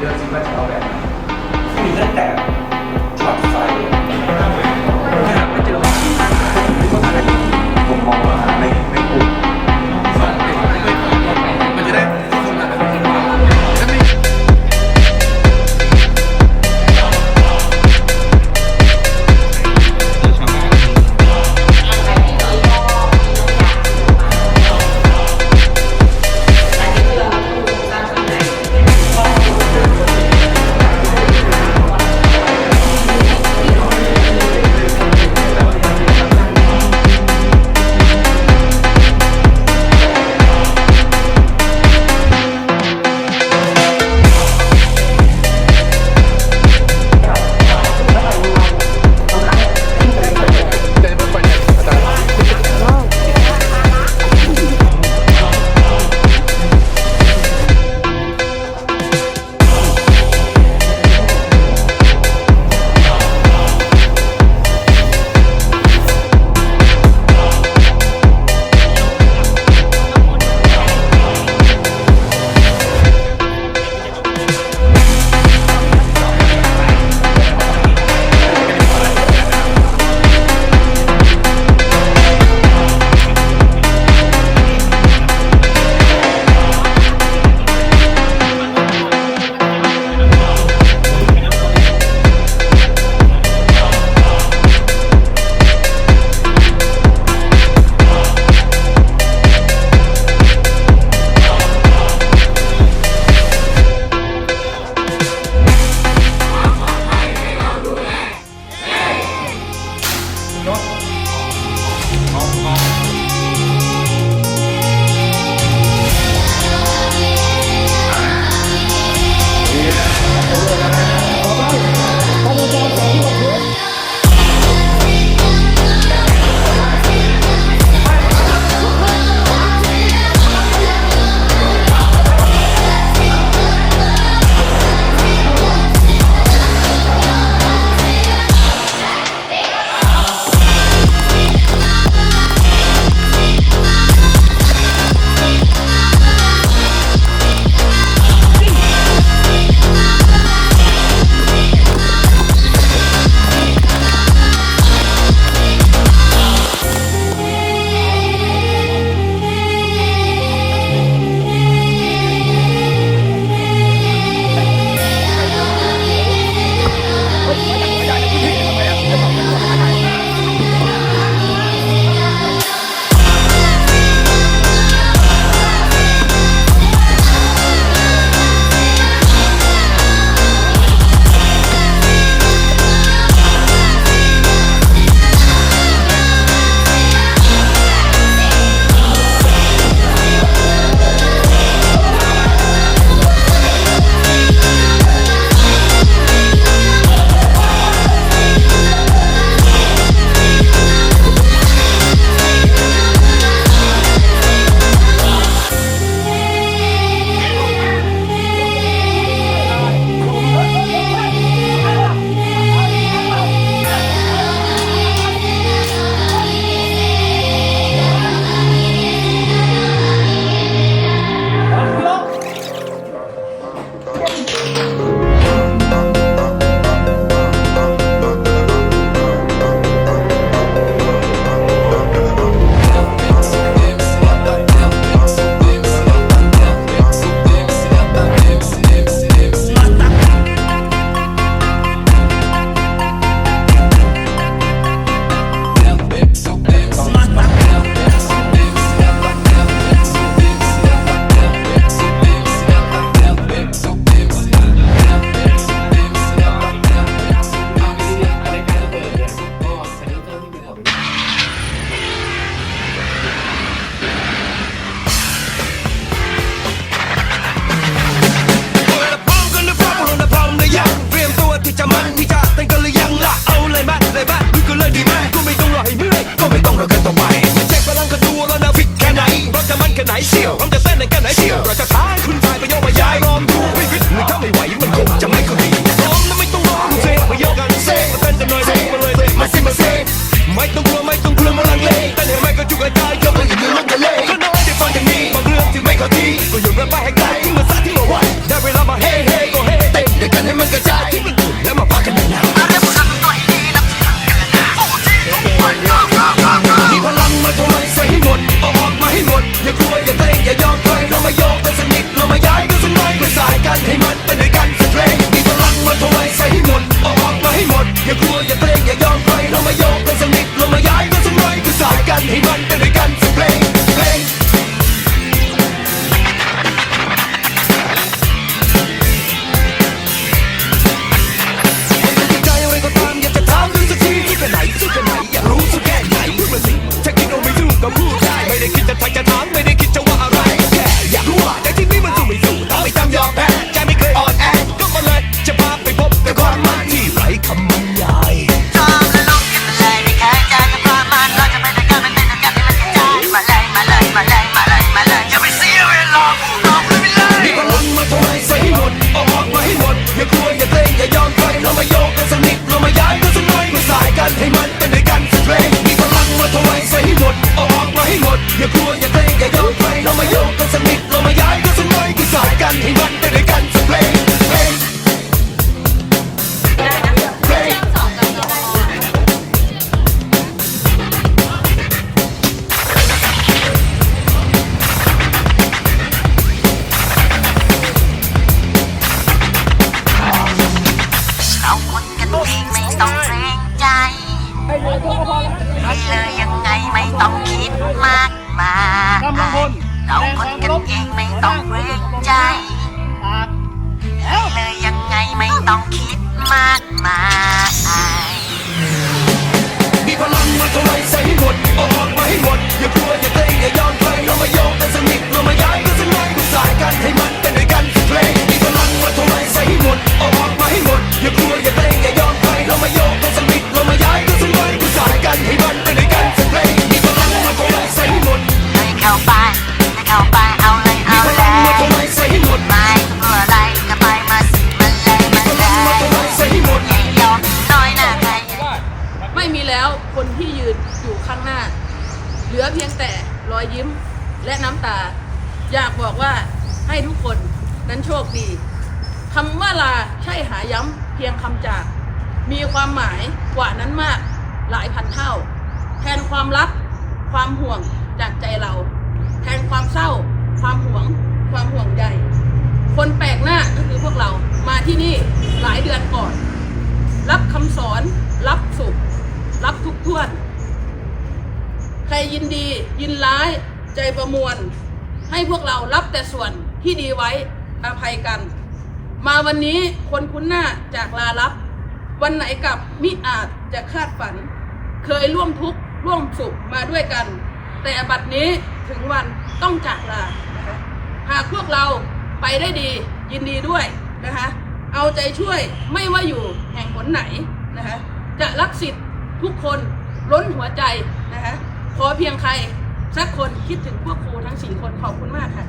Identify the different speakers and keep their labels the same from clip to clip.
Speaker 1: 你要几块钱？老板，你真呆。 ก็
Speaker 2: พูดได้ ไม่ได้คิดจะทักจะถามไม่ได้ เอ
Speaker 3: งไม่ต้องเกรงใจให้เลยยังไงไม่ต้องคิดมากมายเราคนกันเองไม่ต้องเกรงใจให้เลยยังไงไม่ต้องคิดมากมาย
Speaker 2: มีพลังมาเท่าไรใส่ให้หมดออกมาให้หมดอย่ากลัวอย่าเกรงอย่ายอมใครเรามายกกันสนิทเรามาย้าย ลือเพี
Speaker 3: ย
Speaker 2: ง
Speaker 4: แต่รอยยิ้มและน้ำตา อยากบอกว่าให้ทุกคนนั้นโชคดีคำว่าลาใช่หาย้ำเพียงคำจาก มีความหมายกว่านั้นมากหลายพันเท่า แทนความรัก ความห่วงจากใจเรา แทนความเศร้า ความหวง ความห่วงใยคนแปลกหน้าก็คือพวกเรามาที่นี่หลายเดือนก่อน รับคำสอน รับสุข รับทุกท่วน ยินดียินร้ายใจประมวล ให้พวกเรารับแต่ส่วนที่ดีไว้อภัยกัน มาวันนี้คนคุ้นหน้าจากลาลับ วันไหนกับมิอาจจะคาดฝัน เคยร่วมทุกข์ร่วมสุขมาด้วยกัน แต่บัดนี้ถึงวันต้องจากลานะคะหากพวกเราไปได้ดียินดีด้วยนะคะ เอาใจช่วยไม่ว่าอยู่แห่งหนไหนนะคะจะรักสิทธิ์ทุกคนล้นหัวใจนะคะ ขอเพียงใครสักคนคิดถึงพวกครูทั้งสี่คนขอบคุณมากค่ะ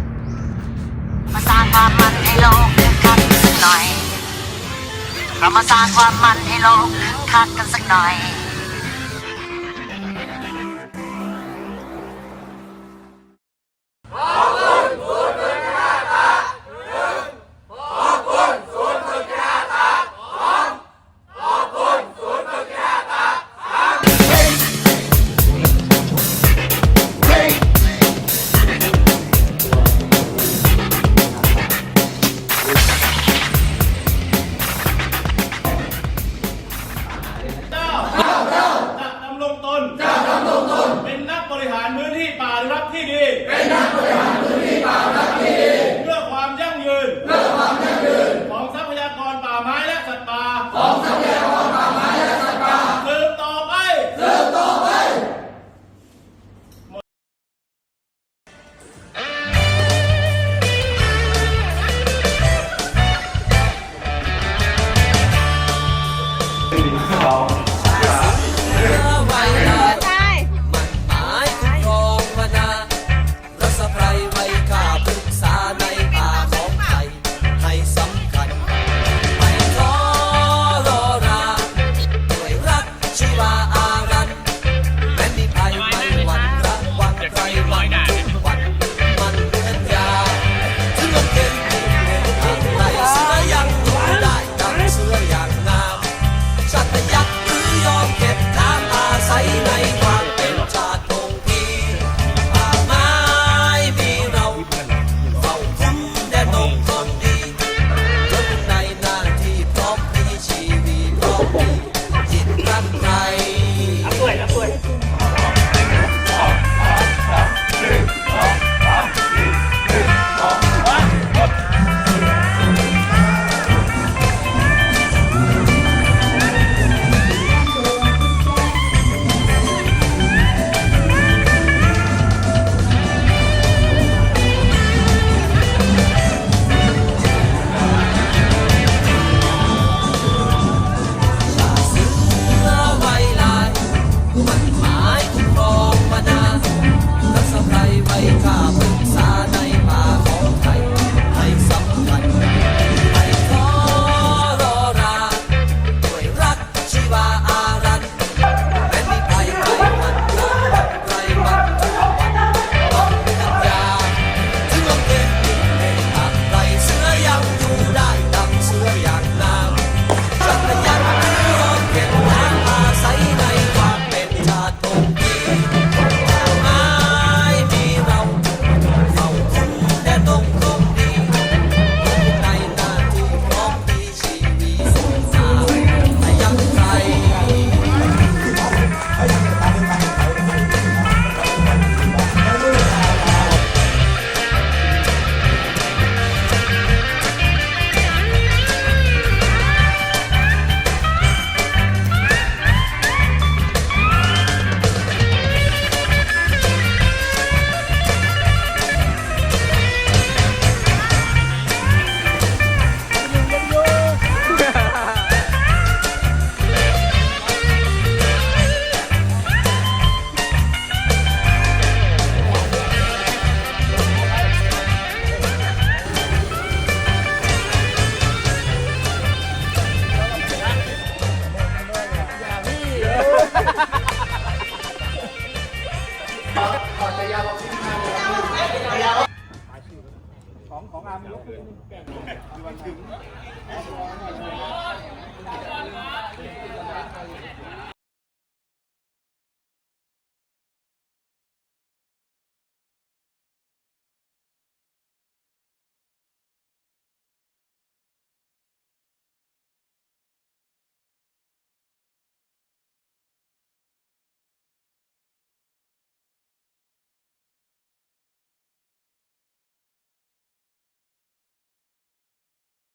Speaker 3: มาสร้างความมันให้โลกคึกคักสักหน่อย เรามาสร้างความมันให้โลกคึกคักกันสักหน่อย
Speaker 5: จะดำรงตนจะดำรงตน เป็นนักบริหารพื้นที่ป่าหรือรับที่ดี เป็นนักบริหาร